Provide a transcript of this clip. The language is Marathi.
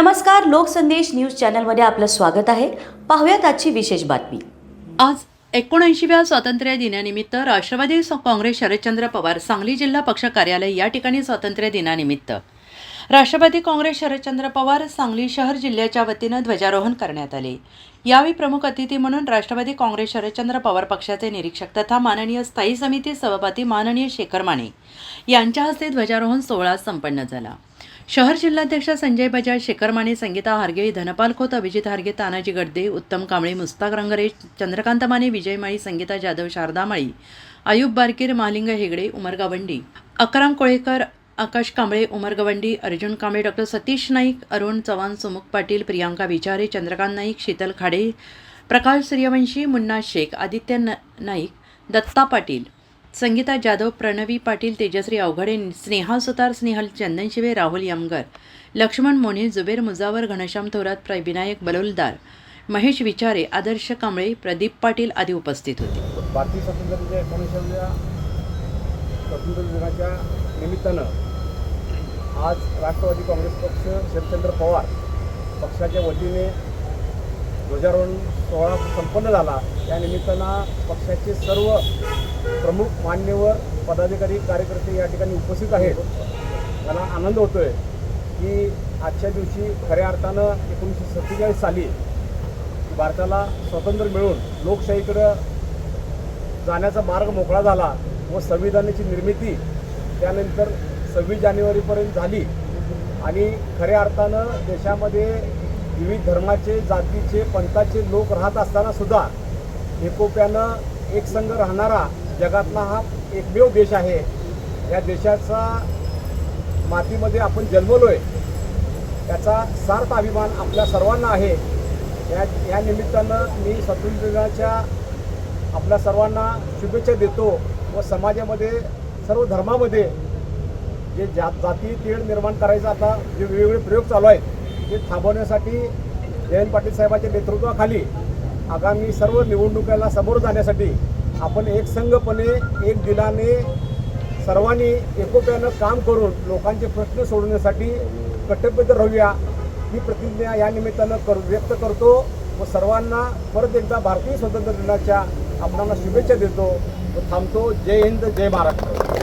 नमस्कार लोकसंदेश न्यूज चॅनलमध्ये आपलं स्वागत आहे. पाहूयात आजची विशेष बातमी. आज एकोणऐंशीव्या स्वातंत्र्य दिनानिमित्त राष्ट्रवादी काँग्रेस शरदचंद्र पवार सांगली जिल्हा पक्ष कार्यालय या ठिकाणी स्वातंत्र्य दिनानिमित्त. राष्ट्रवादी काँग्रेस शरदचंद्र पवार सांगली शहर जिल्ह्याच्या वतीनं ध्वजारोहण करण्यात आले. यावेळी प्रमुख अतिथी म्हणून राष्ट्रवादी काँग्रेस शरदचंद्र पवार पक्षाचे निरीक्षक तथा माननीय स्थायी समिती सभापती माननीय शेखर माने यांच्या हस्ते ध्वजारोहण सोहळा संपन्न झाला. शहर जिल्हाध्यक्ष संजय बजाज शेखर माने संगीता हारगे धनपाल खोत अभिजित हारगे तानाजी गडदे उत्तम कांबळे मुस्ताक रंगरे चंद्रकांत माने विजय माळी संगीता जाधव शारदा माळी आयुब बारकीर महालिंग हेगडे उमर गवंडी अकराम कोळेकर आकाश कांबळे उमर गवंडी अर्जुन कांबळे डॉक्टर सतीश नाईक अरुण चव्हाण सुमुख पाटील प्रियांका विचारे चंद्रकांत नाईक शीतल खाडे प्रकाश सूर्यवंशी मुन्ना शेख आदित्य न नाईक दत्ता पाटील. संगीता जाधव प्रणवी पाटील तेजश्री अवघडे स्नेहा सुतार स्नेहल चंदनशिवे राहुल यमगर लक्ष्मण मोने जुबेर मुजावर घनश्याम थोरात प्र विनायक बलोलदार महेश विचारे आदर्श कांबळे प्रदीप पाटील आदी उपस्थित होते. भारतीय स्वातंत्र्याच्या एकोणीसाव्या स्वातंत्र्य दिनाच्या निमित्तानं आज राष्ट्रवादी काँग्रेस पक्ष शरदचंद्र पवार पक्षाच्या वतीने ध्वजारोहण सोहळा संपन्न झाला. त्या निमित्तानं पक्षाचे सर्व प्रमुख मान्यवर पदाधिकारी कार्यकर्ते या ठिकाणी उपस्थित आहेत. मला आनंद होतो आहे की आजच्या दिवशी खऱ्या अर्थानं एकोणीसशे सत्तेचाळीस साली भारताला स्वातंत्र्य मिळून लोकशाहीकडं जाण्याचा मार्ग मोकळा झाला व संविधानाची निर्मिती त्यानंतर सव्वीस जानेवारीपर्यंत झाली. आणि खऱ्या अर्थानं देशामध्ये विविध धर्माचे जातीचे पंथाचे लोक राहत असताना सुद्धा एकोप्यानं एकसंघ राहणारा जगातला हा एकमेव देश आहे. या देशाचा मातीमध्ये आपण जन्मलोय. त्याचा सार्थ अभिमान आपल्या सर्वांना आहे. या या निमित्तानं मी स्वातंत्र्यदिनाच्या आपल्या सर्वांना शुभेच्छा देतो व समाजामध्ये सर्व धर्मामध्ये जे जा जाती तेढ निर्माण करायचं आता जे वेगवेगळे प्रयोग चालू आहेत ते थांबवण्यासाठी जयंत पाटील साहेबांच्या नेतृत्वाखाली आगामी सर्व निवडणुकाला समोर जाण्यासाठी आपण एकसंघपणे एक दिलाने सर्वांनी एकोप्यानं काम करून लोकांचे प्रश्न सोडवण्यासाठी कटिबद्ध राहूया. ही प्रतिज्ञा या निमित्तानं कर व्यक्त करतो व सर्वांना परत एकदा भारतीय स्वातंत्र्य दिनाच्या आपणाला शुभेच्छा देतो व थांबतो. जय हिंद जय महाराष्ट्र.